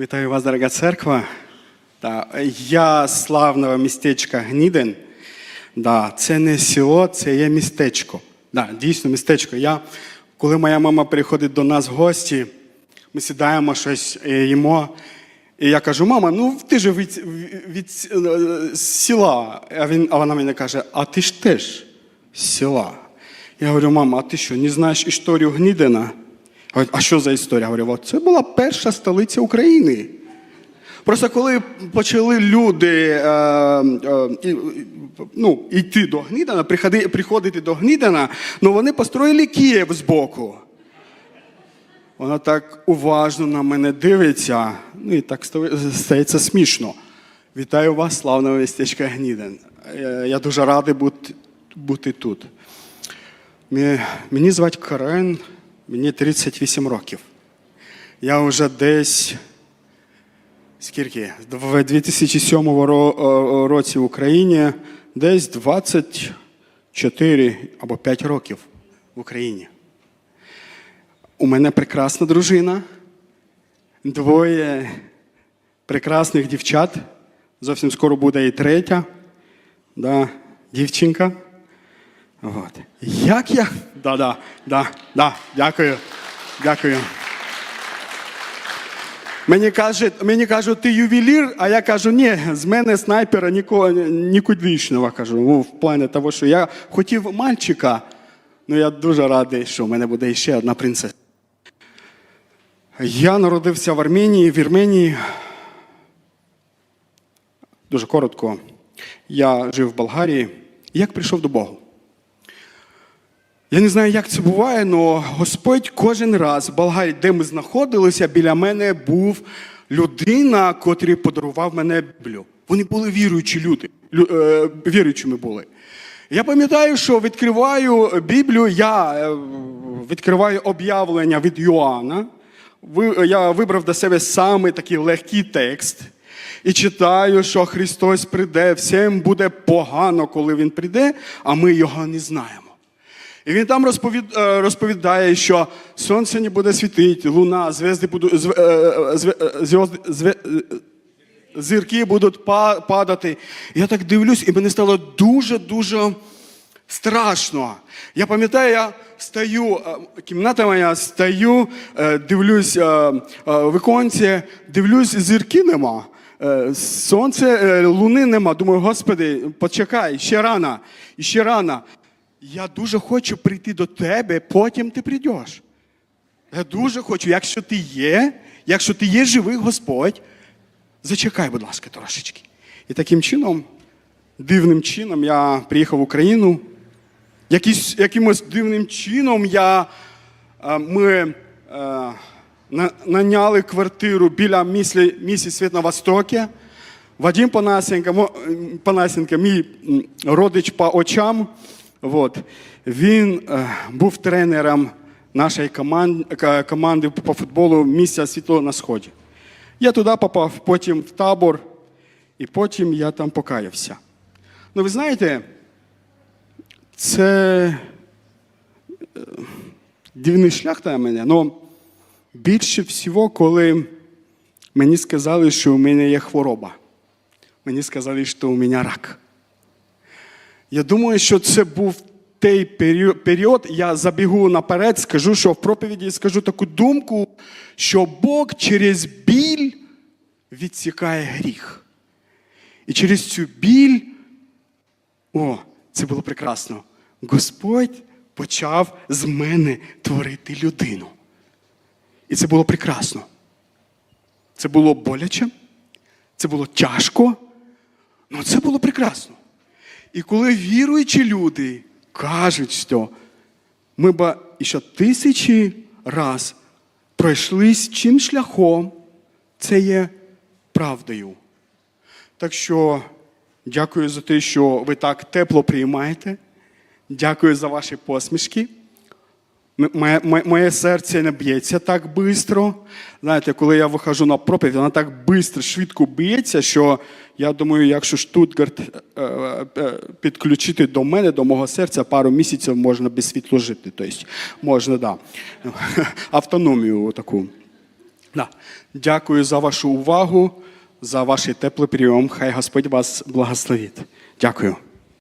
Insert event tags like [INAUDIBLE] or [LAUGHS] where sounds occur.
Вітаю вас, дорога церква. Да, я славного містечка Гнідин. Да, це не село, це є містечко. Да, дійсно містечко. Я, коли моя мама приходить до нас в гості, ми сідаємо щось е, їмо. І я кажу, мама, ну ти ж від, від, е, села. А, він, а вона мені каже, а ти ж теж з села. Я говорю, мама, а ти що, не знаєш історію Гнідина? А що за історія? Говорю, це була перша столиця України. Просто коли почали люди е, е, ну, йти до приходи, приходити до Гнідина, ну вони построїли Київ збоку. Вона так уважно на мене дивиться, ну і так стається смішно. Вітаю вас, славного містечка Гнідин. Е, Я дуже радий бути тут. Мені звати Карен, мені 38 років. Я вже десь скільки? В 2007 е, році в Україні десь 24 або 5 років в Україні. У мене прекрасна дружина, двоє прекрасних дівчат. Зовсім скоро буде і третя да, дівчинка. От. Як я. Да, да, да, да, дякую. Дякую. Мені кажуть, мені кажуть, ти ювелір, а я кажу, ні, з мене снайпера нікого нікудишнього. Кажу, ну, в плані того, що я хотів мальчика, ну я дуже радий, що в мене буде ще одна принцеса. Я народився в Арменії, в Вірменії. Дуже коротко. Я жив в Болгарії. Як прийшов до Бога? Я не знаю, як це буває, але Господь кожен раз в Болгарії, де ми знаходилися, біля мене був людина, котрий подарував мене Біблію. Вони були віруючі люди, лю- е, віруючими були. Я пам'ятаю, що відкриваю Біблію, я е, відкриваю об'явлення від Йоанна. Я вибрав до себе саме такий легкий текст і читаю, що Христос прийде, всім буде погано, коли Він прийде, а ми його не знаємо. І він там е, розповідає, що сонце не буде світити, луна, звезди будуть, е, е, зірки будуть падати. Я так дивлюсь, і мені стало дуже-дуже страшно. Я пам'ятаю, я стою, е, кімната моя, стою, е, дивлюсь е, дивлюсь, зірки нема. Сонце, луни нема. Думаю, Господи, почекай, ще рано, ще рано. Я дуже хочу прийти до тебе, потім ти прийдеш. Я дуже хочу, якщо ти є, якщо ти є живий Господь, зачекай, будь ласка, трошечки. І таким чином, дивним чином, я приїхав в Україну. Якісь, якимось дивним чином я, е, ми е, на- наняли квартиру біля місії, місії Світ на Востокі. Вадим Панасенко, Панасенко, мій родич по очам, от, він е, був тренером нашої команди по футболу місця світло на Сході. Я туди попав, потім в табор, і потім я там покаявся. Ну, ви знаєте, це е, дивний шлях для мене. Ну, більше всього, коли мені сказали, що у мене є хвороба. Мені сказали, що у мене рак. Я думаю, що це був той період, я забігу наперед, скажу, що в проповіді скажу таку думку, що Бог через біль відсікає гріх. І через цю біль о, це було прекрасно. Господь почав з мене творити людину. І це було прекрасно. Це було боляче, це було тяжко, але це було прекрасно. І коли віруючі люди кажуть, що ми б ще тисячі раз пройшли з чим шляхом, це є правдою. Так що дякую за те, що ви так тепло приймаєте. Дякую за ваші посмішки. Моє, моє- моє серце не б'ється так швидко. Знаєте, коли я виходжу на проповідь, вона так швидко, швидко б'ється, що я думаю, якщо Штутгарт е, е, підключити до мене, до мого серця, пару місяців можна без світло жити. Тобто можна, да. [LAUGHS] автономію таку. Да. Дякую за вашу увагу, за ваш теплий прийом. Хай Господь вас благословить. Дякую.